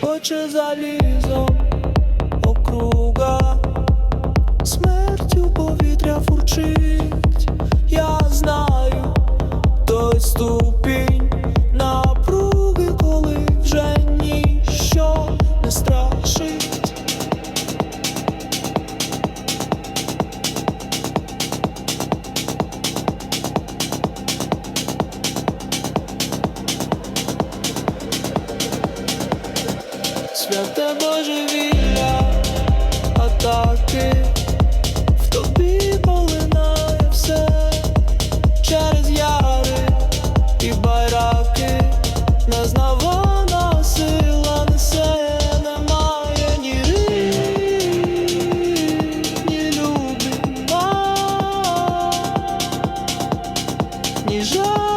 Хоче залізо Це те божевілля, атаки в полинає все через яри і байраки, незнавана сила несе, немає ні рів, ні ні жаль.